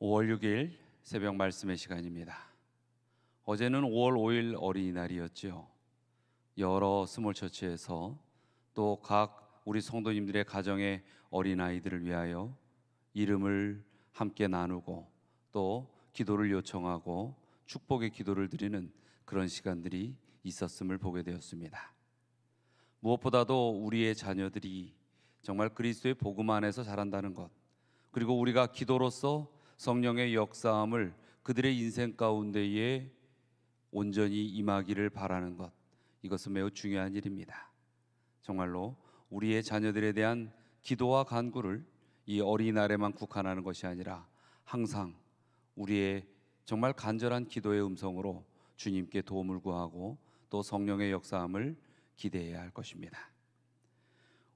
5월 6일 새벽 말씀의 시간입니다. 어제는 5월 5일 어린이날이었지요. 여러 스몰 처치에서 또 각 우리 성도님들의 가정의 어린아이들을 위하여 이름을 함께 나누고 또 기도를 요청하고 축복의 기도를 드리는 그런 시간들이 있었음을 보게 되었습니다. 무엇보다도 우리의 자녀들이 정말 그리스도의 복음 안에서 자란다는 것 그리고 우리가 기도로서 성령의 역사함을 그들의 인생 가운데에 온전히 임하기를 바라는 것 이것은 매우 중요한 일입니다. 정말로 우리의 자녀들에 대한 기도와 간구를 이 어린이날에만 국한하는 것이 아니라 항상 우리의 정말 간절한 기도의 음성으로 주님께 도움을 구하고 또 성령의 역사함을 기대해야 할 것입니다.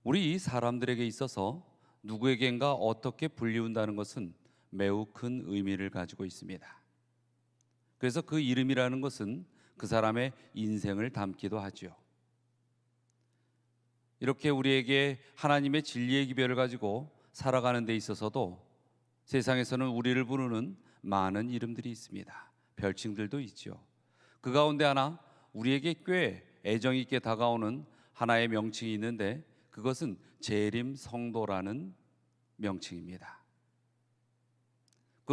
우리 사람들에게 있어서 누구에겐가 어떻게 불리운다는 것은 매우 큰 의미를 가지고 있습니다. 그래서 그 이름이라는 것은 그 사람의 인생을 담기도 하지요. 이렇게 우리에게 하나님의 진리의 기별을 가지고 살아가는 데 있어서도 세상에서는 우리를 부르는 많은 이름들이 있습니다. 별칭들도 있죠. 그 가운데 하나 우리에게 꽤 애정 있게 다가오는 하나의 명칭이 있는데 그것은 재림 성도라는 명칭입니다.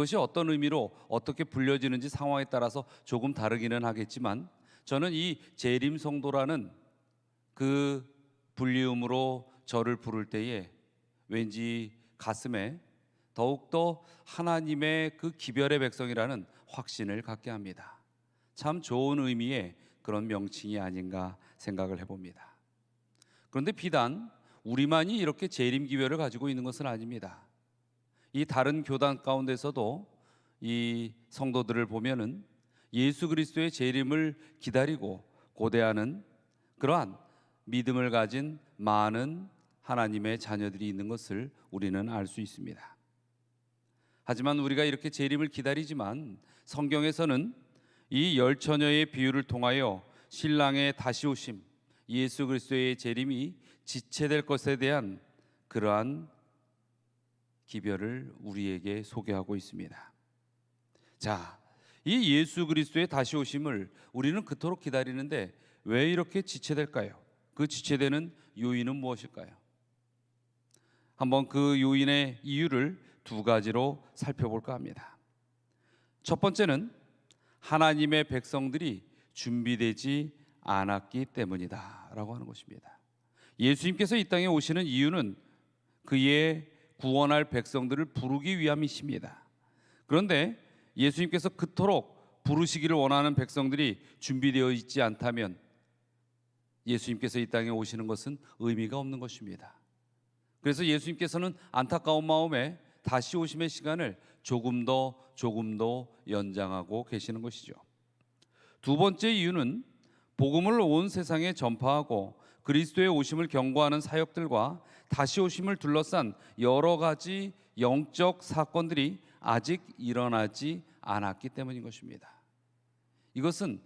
그것이 어떤 의미로 어떻게 불려지는지 상황에 따라서 조금 다르기는 하겠지만 저는 이 재림 성도라는 그 불리움으로 저를 부를 때에 왠지 가슴에 더욱더 하나님의 그 기별의 백성이라는 확신을 갖게 합니다. 참 좋은 의미의 그런 명칭이 아닌가 생각을 해봅니다. 그런데 비단 우리만이 이렇게 재림 기별을 가지고 있는 것은 아닙니다. 이 다른 교단 가운데서도 이 성도들을 보면은 예수 그리스도의 재림을 기다리고 고대하는 그러한 믿음을 가진 많은 하나님의 자녀들이 있는 것을 우리는 알 수 있습니다. 하지만 우리가 이렇게 재림을 기다리지만 성경에서는 이 열 처녀의 비유를 통하여 신랑의 다시 오심, 예수 그리스도의 재림이 지체될 것에 대한 그러한 기별을 우리에게 소개하고 있습니다. 자, 이 예수 그리스도의 다시 오심을 우리는 그토록 기다리는데 왜 이렇게 지체될까요? 그 지체되는 요인은 무엇일까요? 한번 그 요인의 이유를 두 가지로 살펴볼까 합니다. 첫 번째는 하나님의 백성들이 준비되지 않았기 때문이다라고 하는 것입니다. 예수님께서 이 땅에 오시는 이유는 그의 구원할 백성들을 부르기 위함이십니다. 그런데 예수님께서 그토록 부르시기를 원하는 백성들이 준비되어 있지 않다면 예수님께서 이 땅에 오시는 것은 의미가 없는 것입니다. 그래서 예수님께서는 안타까운 마음에 다시 오심의 시간을 조금 더 조금 더 연장하고 계시는 것이죠. 두 번째 이유는 복음을 온 세상에 전파하고 그리스도의 오심을 경고하는 사역들과 다시 오심을 둘러싼 여러 가지 영적 사건들이 아직 일어나지 않았기 때문인 것입니다. 이것은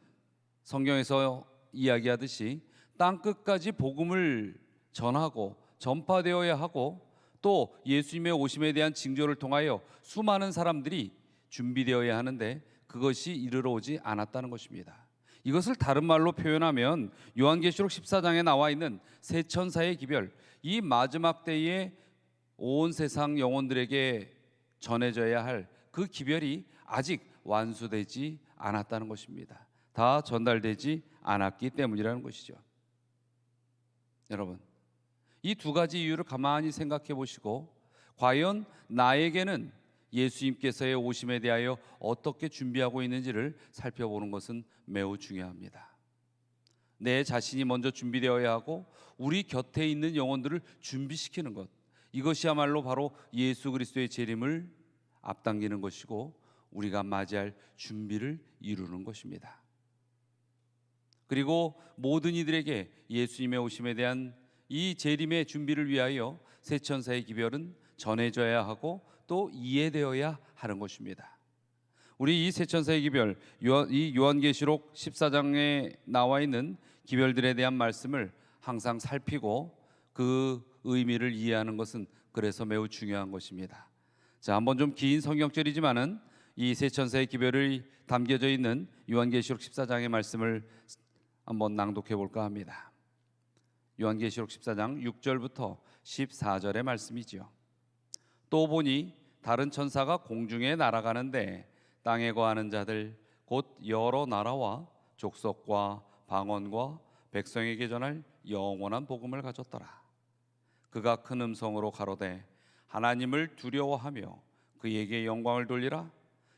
성경에서 이야기하듯이 땅 끝까지 복음을 전하고 전파되어야 하고 또 예수님의 오심에 대한 징조를 통하여 수많은 사람들이 준비되어야 하는데 그것이 이르러 오지 않았다는 것입니다. 이것을 다른 말로 표현하면 요한계시록 14장에 나와 있는 세 천사의 기별 이 마지막 때에 온 세상 영혼들에게 전해져야 할 그 기별이 아직 완수되지 않았다는 것입니다. 다 전달되지 않았기 때문이라는 것이죠. 여러분, 이 두 가지 이유를 가만히 생각해 보시고 과연 나에게는 예수님께서의 오심에 대하여 어떻게 준비하고 있는지를 살펴보는 것은 매우 중요합니다. 내 자신이 먼저 준비되어야 하고 우리 곁에 있는 영혼들을 준비시키는 것 이것이야말로 바로 예수 그리스도의 재림을 앞당기는 것이고 우리가 맞이할 준비를 이루는 것입니다. 그리고 모든 이들에게 예수님의 오심에 대한 이 재림의 준비를 위하여 세 천사의 기별은 전해져야 하고 또 이해되어야 하는 것입니다. 우리 이 세 천사의 기별 이 요한계시록 14장에 나와 있는 기별들에 대한 말씀을 항상 살피고 그 의미를 이해하는 것은 그래서 매우 중요한 것입니다. 자, 한번 좀 긴 성경절이지만은 이 세 천사의 기별이 담겨져 있는 요한계시록 14장의 말씀을 한번 낭독해 볼까 합니다. 요한계시록 14장 6절부터 14절의 말씀이지요. 또 보니 다른 천사가 공중에 날아가는데 땅에 거하는 자들 곧 여러 나라와 족속과 방언과 백성에게 전할 영원한 복음을 가졌더라. 그가 큰 음성으로 가로되 하나님을 두려워하며 그에게 영광을 돌리라.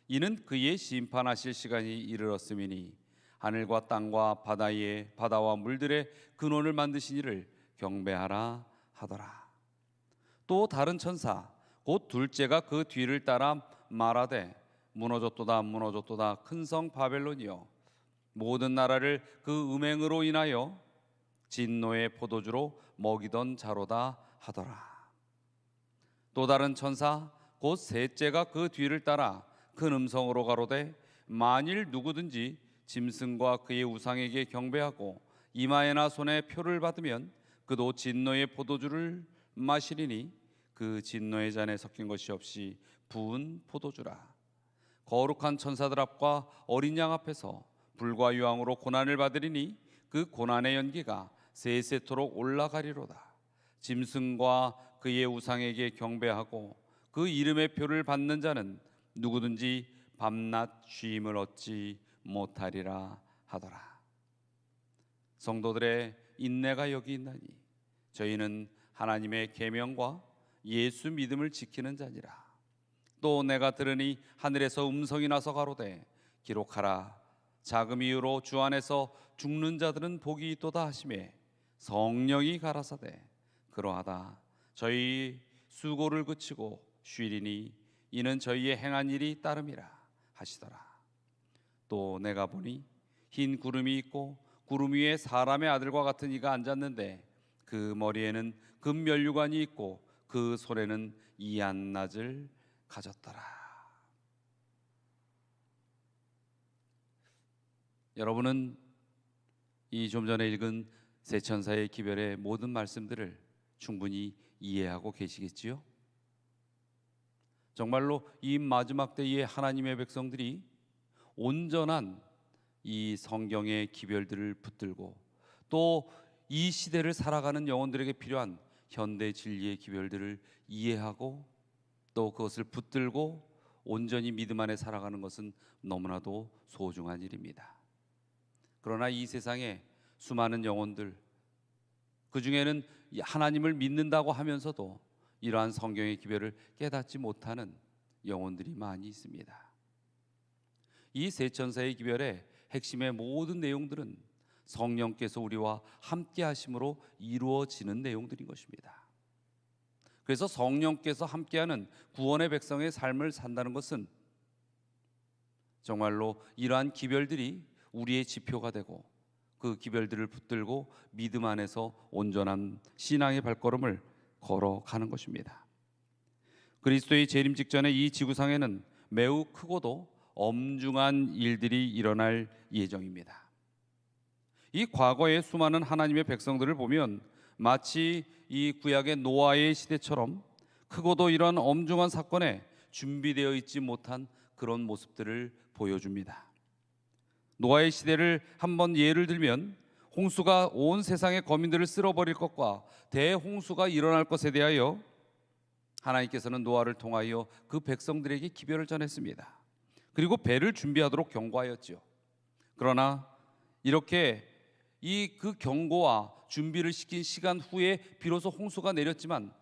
이는 그의 심판하실 시간이 이르렀음이니 하늘과 땅과 바다 위에 바다와 물들의 근원을 만드신 이를 경배하라 하더라. 또 다른 천사 곧 둘째가 그 뒤를 따라 말하되 무너졌도다 무너졌도다. 큰 성 바벨론이여 모든 나라를 그 음행으로 인하여 진노의 포도주로 먹이던 자로다 하더라. 또 다른 천사 곧 셋째가 그 뒤를 따라 큰 음성으로 가로되 만일 누구든지 짐승과 그의 우상에게 경배하고 이마에나 손에 표를 받으면 그도 진노의 포도주를 마시리니 그 진노의 잔에 섞인 것이 없이 부은 포도주라 거룩한 천사들 앞과 어린 양 앞에서 불과 유황으로 고난을 받으리니 그 고난의 연기가 세세토록 올라가리로다 짐승과 그의 우상에게 경배하고 그 이름의 표를 받는 자는 누구든지 밤낮 쉼을 얻지 못하리라 하더라. 성도들의 인내가 여기 있나니 저희는 하나님의 계명과 예수 믿음을 지키는 자니라. 또 내가 들으니 하늘에서 음성이 나서 가로되 기록하라. 자금 이유로 주 안에서 죽는 자들은 복이 있도다 하심에 성령이 가라사대. 그러하다 저희 수고를 그치고 쉬리니 이는 저희의 행한 일이 따름이라 하시더라. 또 내가 보니 흰 구름이 있고 구름 위에 사람의 아들과 같은 이가 앉았는데 그 머리에는 금면류관이 있고 그 손에는 이한낮을 가졌더라. 여러분은 이 좀 전에 읽은 세 천사의 기별의 모든 말씀들을 충분히 이해하고 계시겠지요? 정말로 이 마지막 때에 하나님의 백성들이 온전한 이 성경의 기별들을 붙들고 또 이 시대를 살아가는 영혼들에게 필요한 현대 진리의 기별들을 이해하고 또 그것을 붙들고 온전히 믿음 안에 살아가는 것은 너무나도 소중한 일입니다. 그러나 이 세상에 수많은 영혼들 그 중에는 하나님을 믿는다고 하면서도 이러한 성경의 기별을 깨닫지 못하는 영혼들이 많이 있습니다. 이 세 천사의 기별의 핵심의 모든 내용들은 성령께서 우리와 함께 하심으로 이루어지는 내용들인 것입니다. 그래서 성령께서 함께하는 구원의 백성의 삶을 산다는 것은 정말로 이러한 기별들이 우리의 지표가 되고 그 기별들을 붙들고 믿음 안에서 온전한 신앙의 발걸음을 걸어가는 것입니다. 그리스도의 재림 직전에 이 지구상에는 매우 크고도 엄중한 일들이 일어날 예정입니다. 이 과거의 수많은 하나님의 백성들을 보면 마치 이 구약의 노아의 시대처럼 크고도 이런 엄중한 사건에 준비되어 있지 못한 그런 모습들을 보여줍니다. 노아의 시대를 한번 예를 들면 홍수가 온 세상의 거민들을 쓸어버릴 것과 대홍수가 일어날 것에 대하여 하나님께서는 노아를 통하여 그 백성들에게 기별을 전했습니다. 그리고 배를 준비하도록 경고하였지요. 그러나 이렇게 이 그 경고와 준비를 시킨 시간 후에 비로소 홍수가 내렸지만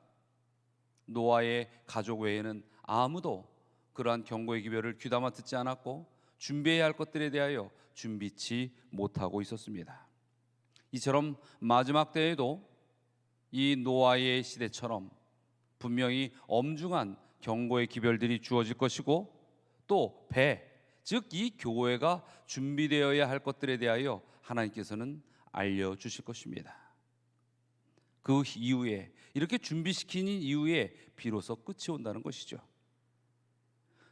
노아의 가족 외에는 아무도 그러한 경고의 기별을 귀담아 듣지 않았고 준비해야 할 것들에 대하여 준비치 못하고 있었습니다. 이처럼 마지막 때에도 이 노아의 시대처럼 분명히 엄중한 경고의 기별들이 주어질 것이고 또 배, 즉 이 교회가 준비되어야 할 것들에 대하여 하나님께서는 알려 주실 것입니다. 그 이후에 이렇게 준비시킨 이후에 비로소 끝이 온다는 것이죠.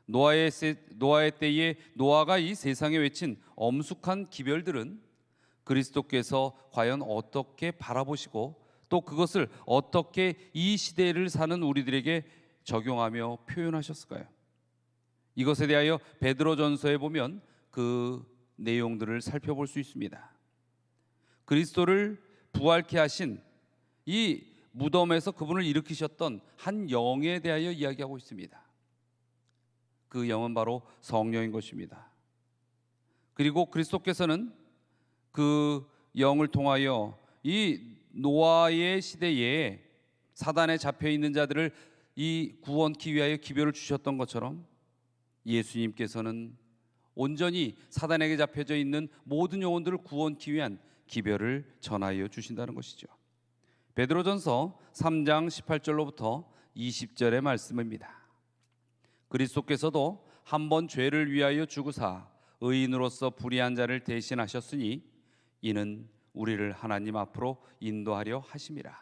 노아의 세, 노아의 때에 노아가 이 세상에 외친 엄숙한 기별들은 그리스도께서 과연 어떻게 바라보시고 또 그것을 어떻게 이 시대를 사는 우리들에게 적용하며 표현하셨을까요? 이것에 대하여 베드로전서에 보면 그 내용들을 살펴볼 수 있습니다. 그리스도를 부활케 하신 이 무덤에서 그분을 일으키셨던 한 영에 대하여 이야기하고 있습니다. 그 영은 바로 성령인 것입니다. 그리고 그리스도께서는 그 영을 통하여 이 노아의 시대에 사단에 잡혀 있는 자들을 이 구원키 위하여 기별을 주셨던 것처럼 예수님께서는 온전히 사단에게 잡혀져 있는 모든 영혼들을 구원키 위한 기별을 전하여 주신다는 것이죠. 베드로전서 3장 18절로부터 20절의 말씀입니다. 그리스도께서도 한 번 죄를 위하여 죽으사 의인으로서 불의한 자를 대신하셨으니 이는 우리를 하나님 앞으로 인도하려 하심이라.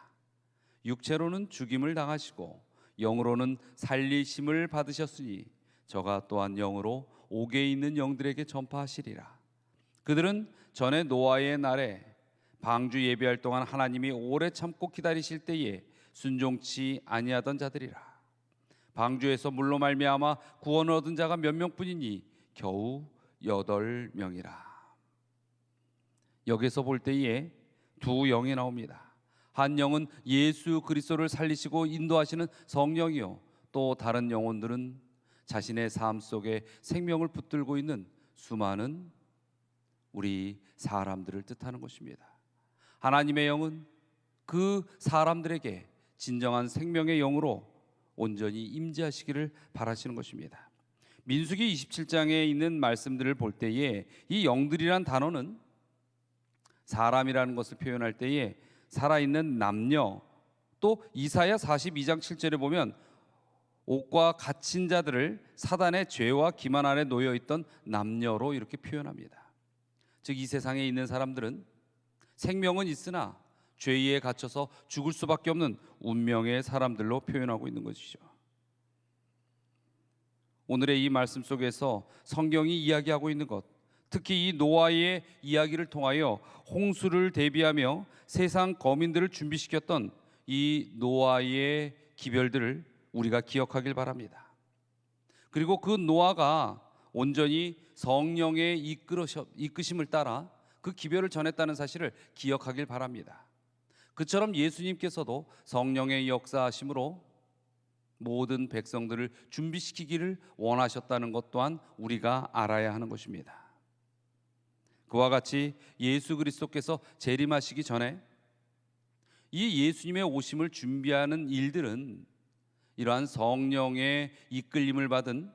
육체로는 죽임을 당하시고 영으로는 살리심을 받으셨으니 저가 또한 영으로 옥에 있는 영들에게 전파하시리라. 그들은 전에 노아의 날에 방주 예배할 동안 하나님이 오래 참고 기다리실 때에 순종치 아니하던 자들이라. 방주에서 물로 말미암아 구원을 얻은 자가 몇 명뿐이니 겨우 여덟 명이라. 여기서 볼 때에 두 영이 나옵니다. 한 영은 예수 그리스도를 살리시고 인도하시는 성령이요. 또 다른 영혼들은 자신의 삶 속에 생명을 붙들고 있는 수많은 우리 사람들을 뜻하는 것입니다. 하나님의 영은 그 사람들에게 진정한 생명의 영으로 온전히 임재하시기를 바라시는 것입니다. 민수기 27장에 있는 말씀들을 볼 때에 이 영들이란 단어는 사람이라는 것을 표현할 때에 살아있는 남녀 또 이사야 42장 7절에 보면 옥과 갇힌 자들을 사단의 죄와 기만 아래 놓여 있던 남녀로 이렇게 표현합니다. 즉 이 세상에 있는 사람들은 생명은 있으나 죄에 갇혀서 죽을 수밖에 없는 운명의 사람들로 표현하고 있는 것이죠. 오늘의 이 말씀 속에서 성경이 이야기하고 있는 것, 특히 이 노아의 이야기를 통하여 홍수를 대비하며 세상 거민들을 준비시켰던 이 노아의 기별들을 우리가 기억하길 바랍니다. 그리고 그 노아가 온전히 성령의 이끄심을 따라 그 기별을 전했다는 사실을 기억하길 바랍니다. 그처럼 예수님께서도 성령의 역사하심으로 모든 백성들을 준비시키기를 원하셨다는 것 또한 우리가 알아야 하는 것입니다. 그와 같이 예수 그리스도께서 재림하시기 전에 이 예수님의 오심을 준비하는 일들은 이러한 성령의 이끌림을 받은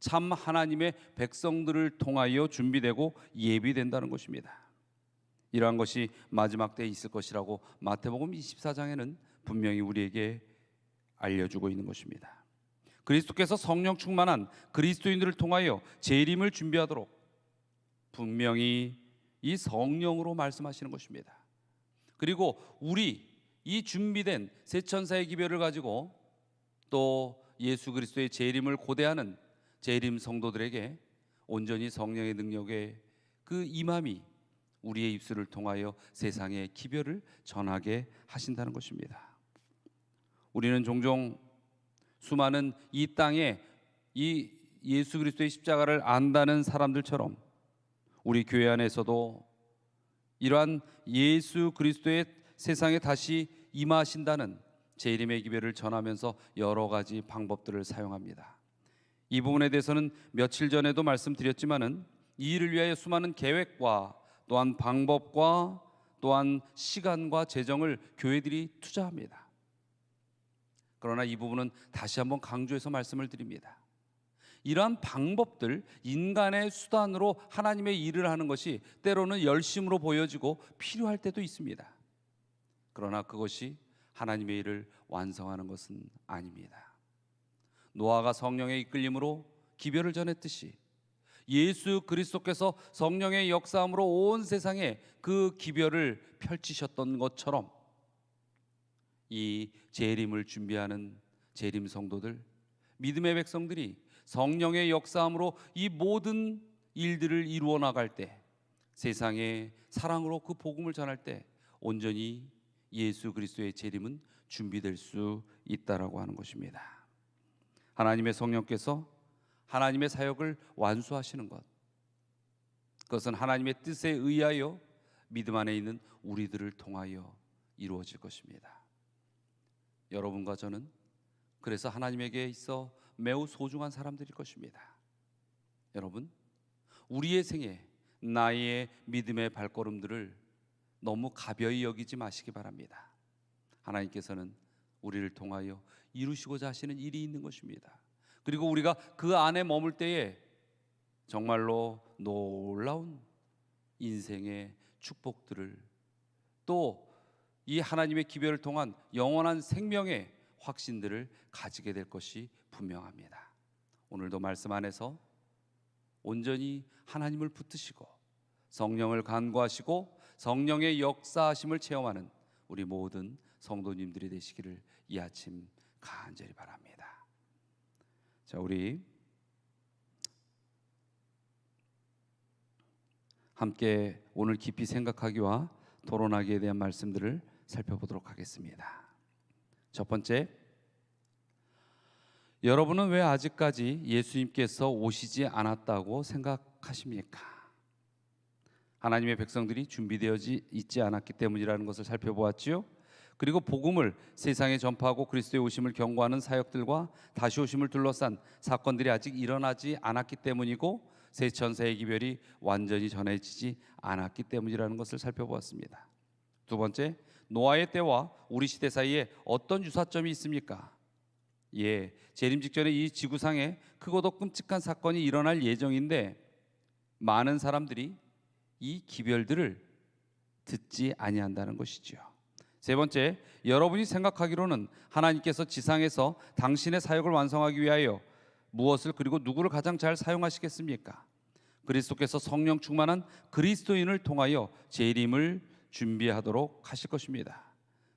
참 하나님의 백성들을 통하여 준비되고 예비된다는 것입니다. 이러한 것이 마지막 때에 있을 것이라고 마태복음 24장에는 분명히 우리에게 알려주고 있는 것입니다. 그리스도께서 성령 충만한 그리스도인들을 통하여 재림을 준비하도록 분명히 이 성령으로 말씀하시는 것입니다. 그리고 우리 이 준비된 새 천사의 기별을 가지고 또 예수 그리스도의 재림을 고대하는 재림 성도들에게 온전히 성령의 능력의 그 임함이 우리의 입술을 통하여 세상의 기별을 전하게 하신다는 것입니다. 우리는 종종 수많은 이 땅에 이 예수 그리스도의 십자가를 안다는 사람들처럼 우리 교회 안에서도 이러한 예수 그리스도의 세상에 다시 임하신다는 재림의 기별을 전하면서 여러 가지 방법들을 사용합니다. 이 부분에 대해서는 며칠 전에도 말씀드렸지만은 이 일을 위하여 수많은 계획과 또한 방법과 또한 시간과 재정을 교회들이 투자합니다. 그러나 이 부분은 다시 한번 강조해서 말씀을 드립니다. 이러한 방법들, 인간의 수단으로 하나님의 일을 하는 것이 때로는 열심으로 보여지고 필요할 때도 있습니다. 그러나 그것이 하나님의 일을 완성하는 것은 아닙니다. 노아가 성령의 이끌림으로 기별을 전했듯이 예수 그리스도께서 성령의 역사함으로 온 세상에 그 기별을 펼치셨던 것처럼 이 재림을 준비하는 재림 성도들 믿음의 백성들이 성령의 역사함으로 이 모든 일들을 이루어 나갈 때 세상에 사랑으로 그 복음을 전할 때 온전히 예수 그리스도의 재림은 준비될 수 있다라고 하는 것입니다. 하나님의 성령께서 하나님의 사역을 완수하시는 것. 그것은 하나님의 뜻에 의하여 믿음 안에 있는 우리들을 통하여 이루어질 것입니다. 여러분과 저는 그래서 하나님에게 있어 매우 소중한 사람들일 것입니다. 여러분, 우리의 생에 나의 믿음의 발걸음들을 너무 가벼이 여기지 마시기 바랍니다. 하나님께서는 우리를 통하여 이루시고자 하시는 일이 있는 것입니다. 그리고 우리가 그 안에 머물 때에 정말로 놀라운 인생의 축복들을 또 이 하나님의 기별을 통한 영원한 생명의 확신들을 가지게 될 것이 분명합니다. 오늘도 말씀 안에서 온전히 하나님을 붙드시고 성령을 간구하시고 성령의 역사하심을 체험하는 우리 모든 성도님들이 되시기를 이 아침 간절히 바랍니다. 자, 우리 함께 오늘 깊이 생각하기와 토론하기에 대한 말씀들을 살펴보도록 하겠습니다. 첫 번째, 여러분은 왜 아직까지 예수님께서 오시지 않았다고 생각하십니까? 하나님의 백성들이 준비되어지 있지 않았기 때문이라는 것을 살펴보았지요. 그리고 복음을 세상에 전파하고 그리스도의 오심을 경고하는 사역들과 다시 오심을 둘러싼 사건들이 아직 일어나지 않았기 때문이고 새 천사의 기별이 완전히 전해지지 않았기 때문이라는 것을 살펴보았습니다. 두 번째, 노아의 때와 우리 시대 사이에 어떤 유사점이 있습니까? 예, 재림 직전에 이 지구상에 크고도 끔찍한 사건이 일어날 예정인데 많은 사람들이 이 기별들을 듣지 아니한다는 것이지요. 세 번째, 여러분이 생각하기로는 하나님께서 지상에서 당신의 사역을 완성하기 위하여 무엇을 그리고 누구를 가장 잘 사용하시겠습니까? 그리스도께서 성령 충만한 그리스도인을 통하여 재림을 준비하도록 하실 것입니다.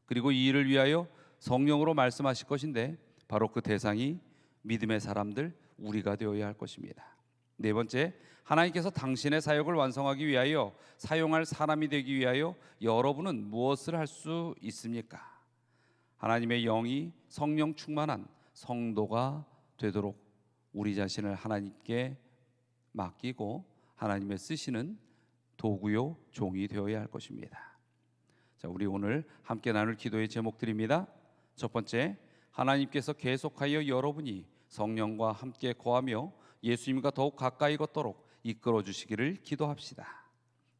그리고 이 일을 위하여 성령으로 말씀하실 것인데 바로 그 대상이 믿음의 사람들 우리가 되어야 할 것입니다. 네 번째, 하나님께서 당신의 사역을 완성하기 위하여 사용할 사람이 되기 위하여 여러분은 무엇을 할 수 있습니까? 하나님의 영이 성령 충만한 성도가 되도록 우리 자신을 하나님께 맡기고 하나님의 쓰시는 도구요 종이 되어야 할 것입니다. 자, 우리 오늘 함께 나눌 기도의 제목들입니다. 첫 번째, 하나님께서 계속하여 여러분이 성령과 함께 거하며 예수님과 더욱 가까이 걷도록 이끌어 주시기를 기도합시다.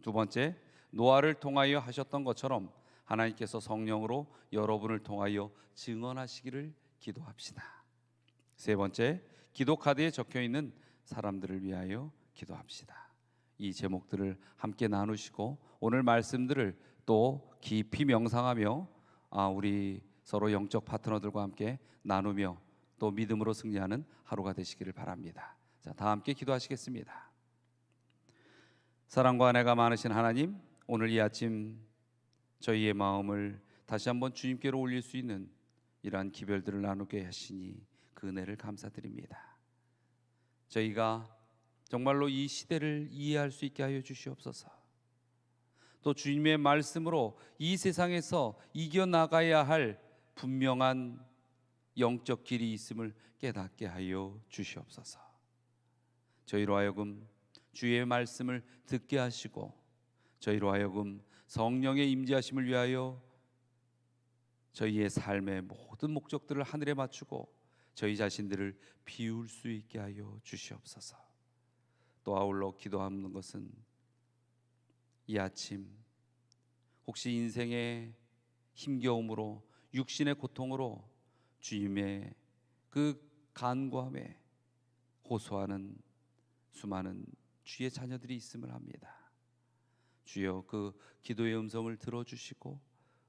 두 번째, 노아를 통하여 하셨던 것처럼 하나님께서 성령으로 여러분을 통하여 증언하시기를 기도합시다. 세 번째, 기도 카드에 적혀 있는 사람들을 위하여 기도합시다. 이 제목들을 함께 나누시고 오늘 말씀들을 또 깊이 명상하며 아 우리 서로 영적 파트너들과 함께 나누며 또 믿음으로 승리하는 하루가 되시기를 바랍니다. 자, 다 함께 기도하시겠습니다. 사랑과 은혜가 많으신 하나님, 오늘 이 아침 저희의 마음을 다시 한번 주님께로 올릴 수 있는 이러한 기별들을 나누게 하시니 그 은혜를 감사드립니다. 저희가 정말로 이 시대를 이해할 수 있게 하여 주시옵소서. 또 주님의 말씀으로 이 세상에서 이겨 나가야 할 분명한 영적 길이 있음을 깨닫게 하여 주시옵소서. 저희로 하여금 주의 말씀을 듣게 하시고 저희로 하여금 성령의 임재하심을 위하여 저희의 삶의 모든 목적들을 하늘에 맞추고 저희 자신들을 비울 수 있게 하여 주시옵소서. 또 아울러 기도하는 것은 이 아침 혹시 인생의 힘겨움으로 육신의 고통으로 주님의 그 간구함에 호소하는 수많은 주의 자녀들이 있음을 합니다. 주여 그 기도의 음성을 들어주시고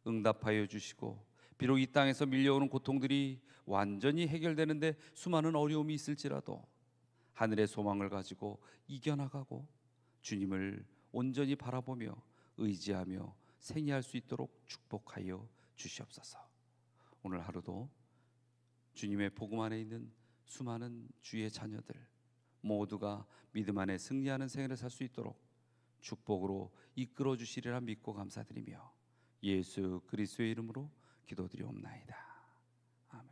응답하여 주시고 비록 이 땅에서 밀려오는 고통들이 완전히 해결되는데 수많은 어려움이 있을지라도 하늘의 소망을 가지고 이겨나가고 주님을 온전히 바라보며 의지하며 생애할 수 있도록 축복하여 주시옵소서. 오늘 하루도 주님의 복음 안에 있는 수많은 주의 자녀들 모두가 믿음 안에 승리하는 생애를 살 수 있도록 축복으로 이끌어 주시리라 믿고 감사드리며 예수 그리스도의 이름으로 기도드리옵나이다. 아멘.